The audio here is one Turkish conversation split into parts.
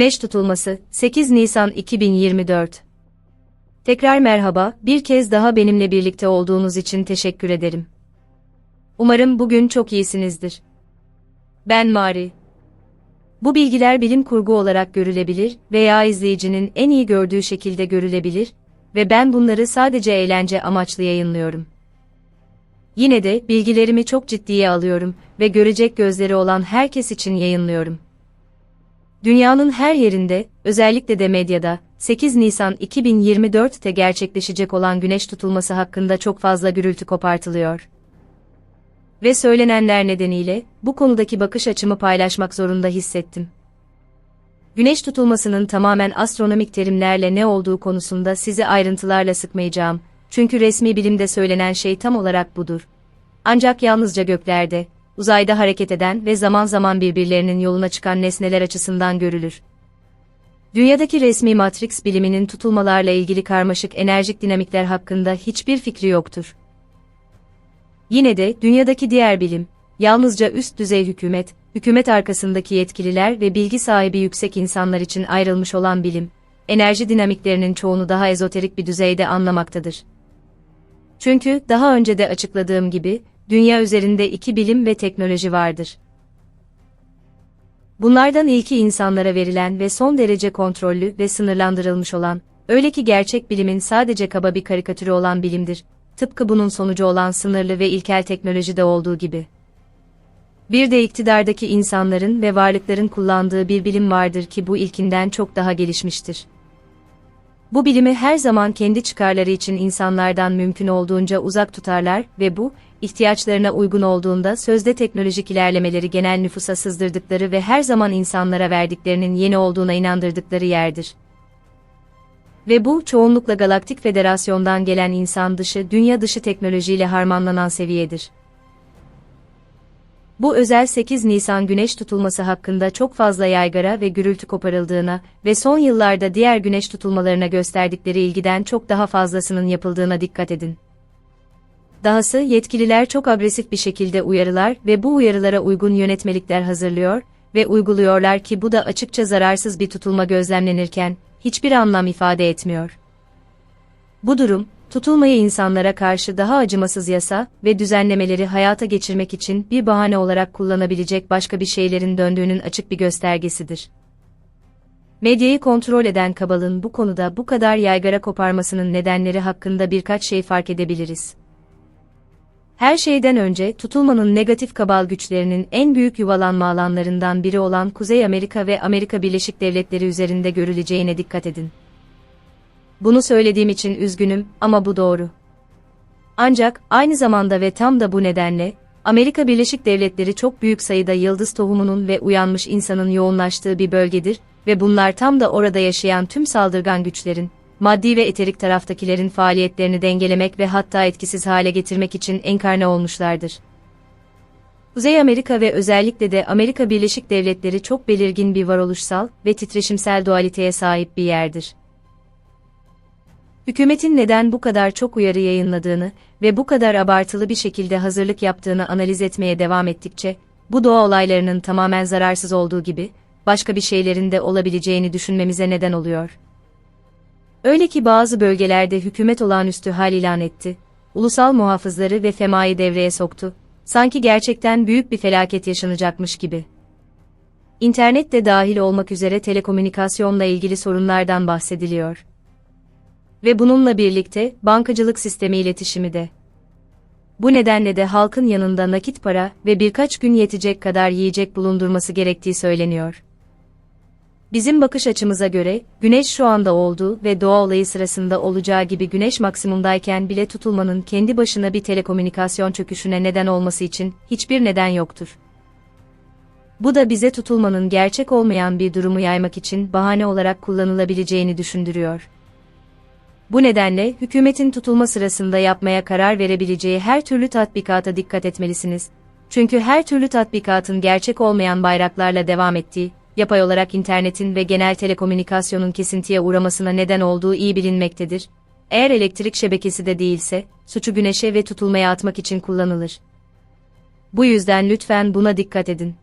Güneş tutulması 8 Nisan 2024 Tekrar merhaba, bir kez daha benimle birlikte olduğunuz için teşekkür ederim. Umarım bugün çok iyisinizdir. Ben Mari. Bu bilgiler bilim kurgu olarak görülebilir veya izleyicinin en iyi gördüğü şekilde görülebilir ve ben bunları sadece eğlence amaçlı yayınlıyorum. Yine de bilgilerimi çok ciddiye alıyorum ve görecek gözleri olan herkes için yayınlıyorum. Dünyanın her yerinde, özellikle de medyada, 8 Nisan 2024'te gerçekleşecek olan güneş tutulması hakkında çok fazla gürültü kopartılıyor. Ve söylenenler nedeniyle, bu konudaki bakış açımı paylaşmak zorunda hissettim. Güneş tutulmasının tamamen astronomik terimlerle ne olduğu konusunda sizi ayrıntılarla sıkmayacağım, çünkü resmi bilimde söylenen şey tam olarak budur. Ancak yalnızca göklerde, uzayda hareket eden ve zaman zaman birbirlerinin yoluna çıkan nesneler açısından görülür. Dünyadaki resmi Matrix biliminin tutulmalarla ilgili karmaşık enerjik dinamikler hakkında hiçbir fikri yoktur. Yine de dünyadaki diğer bilim, yalnızca üst düzey hükümet, hükümet arkasındaki yetkililer ve bilgi sahibi yüksek insanlar için ayrılmış olan bilim, enerji dinamiklerinin çoğunu daha ezoterik bir düzeyde anlamaktadır. Çünkü daha önce de açıkladığım gibi, dünya üzerinde iki bilim ve teknoloji vardır. Bunlardan ilki insanlara verilen ve son derece kontrollü ve sınırlandırılmış olan, öyle ki gerçek bilimin sadece kaba bir karikatürü olan bilimdir, tıpkı bunun sonucu olan sınırlı ve ilkel teknolojide olduğu gibi. Bir de iktidardaki insanların ve varlıkların kullandığı bir bilim vardır ki bu ilkinden çok daha gelişmiştir. Bu bilimi her zaman kendi çıkarları için insanlardan mümkün olduğunca uzak tutarlar ve bu, ihtiyaçlarına uygun olduğunda sözde teknolojik ilerlemeleri genel nüfusa sızdırdıkları ve her zaman insanlara verdiklerinin yeni olduğuna inandırdıkları yerdir. Ve bu, çoğunlukla Galaktik Federasyon'dan gelen insan dışı, dünya dışı teknolojiyle harmanlanan seviyedir. Bu özel 8 Nisan güneş tutulması hakkında çok fazla yaygara ve gürültü koparıldığına ve son yıllarda diğer güneş tutulmalarına gösterdikleri ilgiden çok daha fazlasının yapıldığına dikkat edin. Dahası yetkililer çok agresif bir şekilde uyarılar ve bu uyarılara uygun yönetmelikler hazırlıyor ve uyguluyorlar ki bu da açıkça zararsız bir tutulma gözlemlenirken hiçbir anlam ifade etmiyor. Bu durum, tutulmayı insanlara karşı daha acımasız yasa ve düzenlemeleri hayata geçirmek için bir bahane olarak kullanabilecek başka bir şeylerin döndüğünün açık bir göstergesidir. Medyayı kontrol eden kabalın bu konuda bu kadar yaygara koparmasının nedenleri hakkında birkaç şey fark edebiliriz. Her şeyden önce tutulmanın negatif kabal güçlerinin en büyük yuvalanma alanlarından biri olan Kuzey Amerika ve Amerika Birleşik Devletleri üzerinde görüleceğine dikkat edin. Bunu söylediğim için üzgünüm ama bu doğru. Ancak aynı zamanda ve tam da bu nedenle Amerika Birleşik Devletleri çok büyük sayıda yıldız tohumunun ve uyanmış insanın yoğunlaştığı bir bölgedir ve bunlar tam da orada yaşayan tüm saldırgan güçlerin, maddi ve eterik taraftakilerin faaliyetlerini dengelemek ve hatta etkisiz hale getirmek için enkarne olmuşlardır. Kuzey Amerika ve özellikle de Amerika Birleşik Devletleri çok belirgin bir varoluşsal ve titreşimsel dualiteye sahip bir yerdir. Hükümetin neden bu kadar çok uyarı yayınladığını ve bu kadar abartılı bir şekilde hazırlık yaptığını analiz etmeye devam ettikçe, bu doğa olaylarının tamamen zararsız olduğu gibi, başka bir şeylerin de olabileceğini düşünmemize neden oluyor. Öyle ki bazı bölgelerde hükümet olağanüstü hal ilan etti, ulusal muhafızları ve FEMA'yı devreye soktu, sanki gerçekten büyük bir felaket yaşanacakmış gibi. İnternet de dahil olmak üzere telekomünikasyonla ilgili sorunlardan bahsediliyor. Ve bununla birlikte bankacılık sistemi iletişimi de. Bu nedenle de halkın yanında nakit para ve birkaç gün yetecek kadar yiyecek bulundurması gerektiği söyleniyor. Bizim bakış açımıza göre, güneş şu anda olduğu ve doğa olayı sırasında olacağı gibi güneş maksimumdayken bile tutulmanın kendi başına bir telekomünikasyon çöküşüne neden olması için hiçbir neden yoktur. Bu da bize tutulmanın gerçek olmayan bir durumu yaymak için bahane olarak kullanılabileceğini düşündürüyor. Bu nedenle hükümetin tutulma sırasında yapmaya karar verebileceği her türlü tatbikata dikkat etmelisiniz. Çünkü her türlü tatbikatın gerçek olmayan bayraklarla devam ettiği, yapay olarak internetin ve genel telekomünikasyonun kesintiye uğramasına neden olduğu iyi bilinmektedir. Eğer elektrik şebekesi de değilse, suçu güneşe ve tutulmaya atmak için kullanılır. Bu yüzden lütfen buna dikkat edin.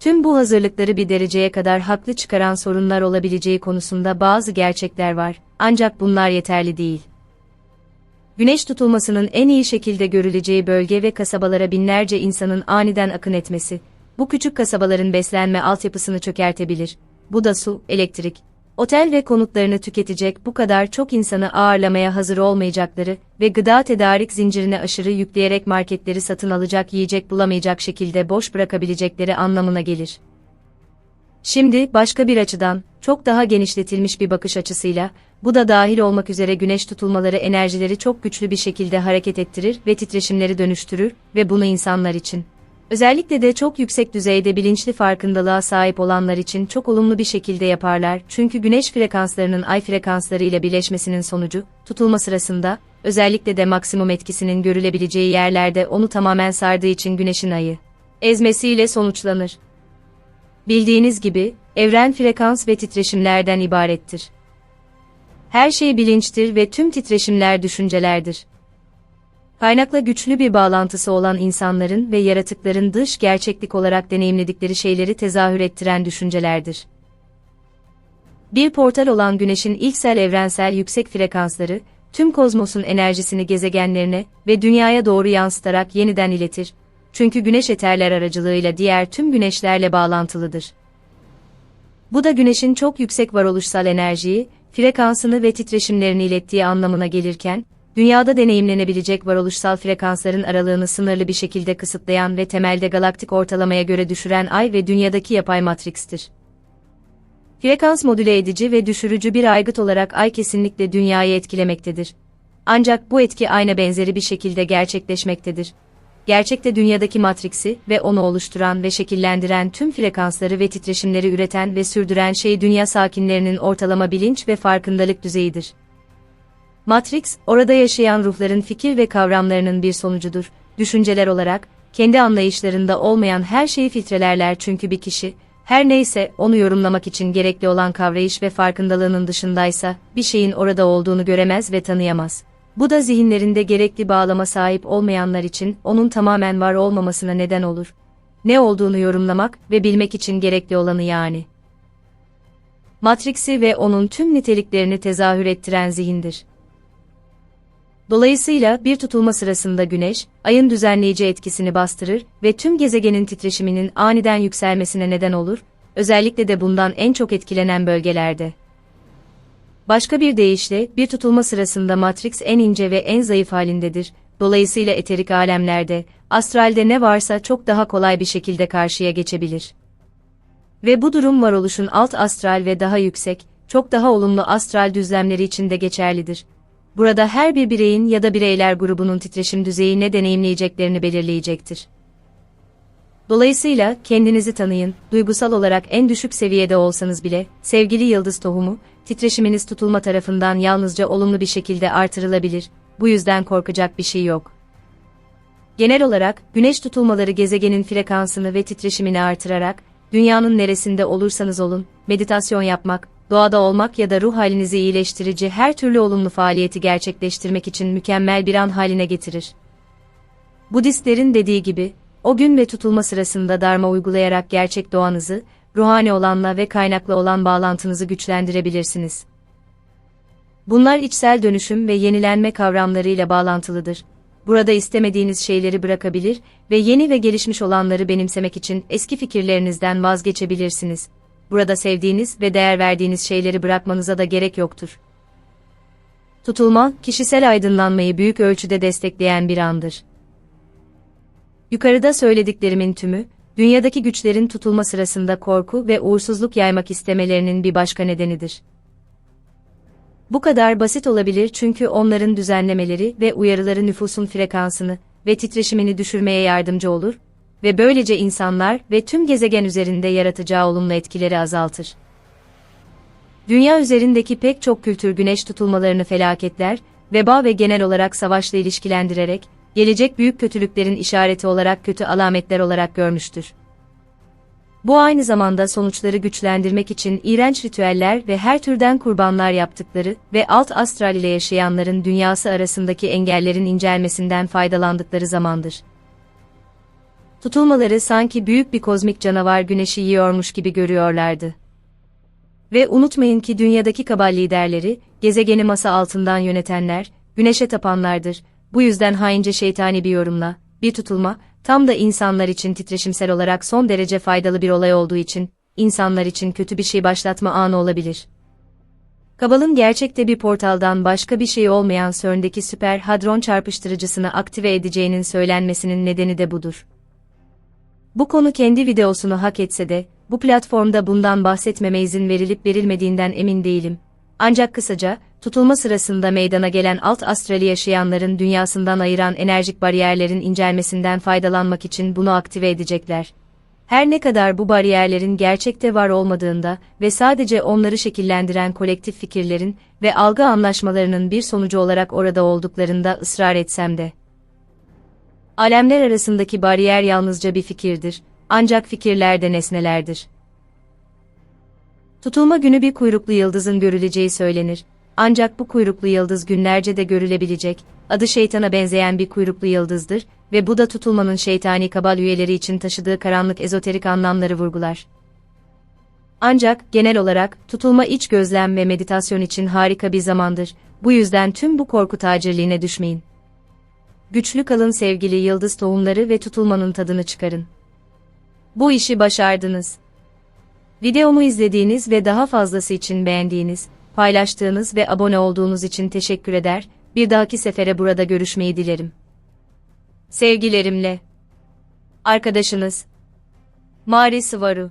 Tüm bu hazırlıkları bir dereceye kadar haklı çıkaran sorunlar olabileceği konusunda bazı gerçekler var, ancak bunlar yeterli değil. Güneş tutulmasının en iyi şekilde görüleceği bölge ve kasabalara binlerce insanın aniden akın etmesi, bu küçük kasabaların beslenme altyapısını çökertebilir. Bu da su, elektrik, otel ve konutlarını tüketecek bu kadar çok insanı ağırlamaya hazır olmayacakları ve gıda tedarik zincirine aşırı yükleyerek marketleri satın alacak yiyecek bulamayacak şekilde boş bırakabilecekleri anlamına gelir. Şimdi başka bir açıdan, çok daha genişletilmiş bir bakış açısıyla, bu da dahil olmak üzere güneş tutulmaları enerjileri çok güçlü bir şekilde hareket ettirir ve titreşimleri dönüştürür ve bunu insanlar için Özellikle de çok yüksek düzeyde bilinçli farkındalığa sahip olanlar için çok olumlu bir şekilde yaparlar çünkü güneş frekanslarının ay frekansları ile birleşmesinin sonucu, tutulma sırasında, özellikle de maksimum etkisinin görülebileceği yerlerde onu tamamen sardığı için güneşin ayı ezmesiyle sonuçlanır. Bildiğiniz gibi, evren frekans ve titreşimlerden ibarettir. Her şey bilinçtir ve tüm titreşimler düşüncelerdir. Kaynakla güçlü bir bağlantısı olan insanların ve yaratıkların dış gerçeklik olarak deneyimledikleri şeyleri tezahür ettiren düşüncelerdir. Bir portal olan Güneş'in ilksel evrensel yüksek frekansları, tüm kozmosun enerjisini gezegenlerine ve dünyaya doğru yansıtarak yeniden iletir. Çünkü güneş eterler aracılığıyla diğer tüm güneşlerle bağlantılıdır. Bu da güneşin çok yüksek varoluşsal enerjiyi, frekansını ve titreşimlerini ilettiği anlamına gelirken, dünyada deneyimlenebilecek varoluşsal frekansların aralığını sınırlı bir şekilde kısıtlayan ve temelde galaktik ortalamaya göre düşüren ay ve dünyadaki yapay matrikstir. Frekans modüle edici ve düşürücü bir aygıt olarak ay kesinlikle dünyayı etkilemektedir. Ancak bu etki ayna benzeri bir şekilde gerçekleşmektedir. Gerçekte dünyadaki matriksi ve onu oluşturan ve şekillendiren tüm frekansları ve titreşimleri üreten ve sürdüren şey dünya sakinlerinin ortalama bilinç ve farkındalık düzeyidir. Matrix, orada yaşayan ruhların fikir ve kavramlarının bir sonucudur. Düşünceler olarak, kendi anlayışlarında olmayan her şeyi filtrelerler çünkü bir kişi, her neyse onu yorumlamak için gerekli olan kavrayış ve farkındalığının dışındaysa, bir şeyin orada olduğunu göremez ve tanıyamaz. Bu da zihinlerinde gerekli bağlama sahip olmayanlar için onun tamamen var olmamasına neden olur. Ne olduğunu yorumlamak ve bilmek için gerekli olanı yani. Matrix'i ve onun tüm niteliklerini tezahür ettiren zihindir. Dolayısıyla bir tutulma sırasında Güneş, Ay'ın düzenleyici etkisini bastırır ve tüm gezegenin titreşiminin aniden yükselmesine neden olur, özellikle de bundan en çok etkilenen bölgelerde. Başka bir deyişle, bir tutulma sırasında Matrix en ince ve en zayıf halindedir, dolayısıyla eterik alemlerde, astralde ne varsa çok daha kolay bir şekilde karşıya geçebilir. Ve bu durum varoluşun alt astral ve daha yüksek, çok daha olumlu astral düzlemleri için de geçerlidir. Burada her bir bireyin ya da bireyler grubunun titreşim düzeyi ne deneyimleyeceklerini belirleyecektir. Dolayısıyla kendinizi tanıyın, duygusal olarak en düşük seviyede olsanız bile, sevgili yıldız tohumu, titreşiminiz tutulma tarafından yalnızca olumlu bir şekilde artırılabilir, bu yüzden korkacak bir şey yok. Genel olarak, güneş tutulmaları gezegenin frekansını ve titreşimini artırarak, dünyanın neresinde olursanız olun, meditasyon yapmak, doğada olmak ya da ruh halinizi iyileştirici her türlü olumlu faaliyeti gerçekleştirmek için mükemmel bir an haline getirir. Budistlerin dediği gibi, o gün ve tutulma sırasında darma uygulayarak gerçek doğanızı, ruhani olanla ve kaynaklı olan bağlantınızı güçlendirebilirsiniz. Bunlar içsel dönüşüm ve yenilenme kavramlarıyla bağlantılıdır. Burada istemediğiniz şeyleri bırakabilir ve yeni ve gelişmiş olanları benimsemek için eski fikirlerinizden vazgeçebilirsiniz burada sevdiğiniz ve değer verdiğiniz şeyleri bırakmanıza da gerek yoktur. Tutulma, kişisel aydınlanmayı büyük ölçüde destekleyen bir andır. Yukarıda söylediklerimin tümü, dünyadaki güçlerin tutulma sırasında korku ve uğursuzluk yaymak istemelerinin bir başka nedenidir. Bu kadar basit olabilir çünkü onların düzenlemeleri ve uyarıları nüfusun frekansını ve titreşimini düşürmeye yardımcı olur ve böylece insanlar ve tüm gezegen üzerinde yaratacağı olumlu etkileri azaltır. Dünya üzerindeki pek çok kültür güneş tutulmalarını felaketler, veba ve genel olarak savaşla ilişkilendirerek, gelecek büyük kötülüklerin işareti olarak kötü alametler olarak görmüştür. Bu aynı zamanda sonuçları güçlendirmek için iğrenç ritüeller ve her türden kurbanlar yaptıkları ve alt astral ile yaşayanların dünyası arasındaki engellerin incelmesinden faydalandıkları zamandır. Tutulmaları sanki büyük bir kozmik canavar güneşi yiyormuş gibi görüyorlardı. Ve unutmayın ki dünyadaki kabal liderleri, gezegeni masa altından yönetenler, güneşe tapanlardır. Bu yüzden haince şeytani bir yorumla, bir tutulma, tam da insanlar için titreşimsel olarak son derece faydalı bir olay olduğu için, insanlar için kötü bir şey başlatma anı olabilir. Kabal'ın gerçekte bir portaldan başka bir şey olmayan CERN'deki süper hadron çarpıştırıcısını aktive edeceğinin söylenmesinin nedeni de budur. Bu konu kendi videosunu hak etse de, bu platformda bundan bahsetmeme izin verilip verilmediğinden emin değilim. Ancak kısaca, tutulma sırasında meydana gelen alt astrali yaşayanların dünyasından ayıran enerjik bariyerlerin incelmesinden faydalanmak için bunu aktive edecekler. Her ne kadar bu bariyerlerin gerçekte var olmadığında ve sadece onları şekillendiren kolektif fikirlerin ve algı anlaşmalarının bir sonucu olarak orada olduklarında ısrar etsem de. Alemler arasındaki bariyer yalnızca bir fikirdir, ancak fikirler de nesnelerdir. Tutulma günü bir kuyruklu yıldızın görüleceği söylenir. Ancak bu kuyruklu yıldız günlerce de görülebilecek, adı şeytana benzeyen bir kuyruklu yıldızdır ve bu da tutulmanın şeytani kabal üyeleri için taşıdığı karanlık ezoterik anlamları vurgular. Ancak genel olarak tutulma iç gözlem ve meditasyon için harika bir zamandır. Bu yüzden tüm bu korku tacirliğine düşmeyin. Güçlü kalın sevgili yıldız tohumları ve tutulmanın tadını çıkarın. Bu işi başardınız. Videomu izlediğiniz ve daha fazlası için beğendiğiniz, paylaştığınız ve abone olduğunuz için teşekkür eder, bir dahaki sefere burada görüşmeyi dilerim. Sevgilerimle. Arkadaşınız. Mari Sıvaru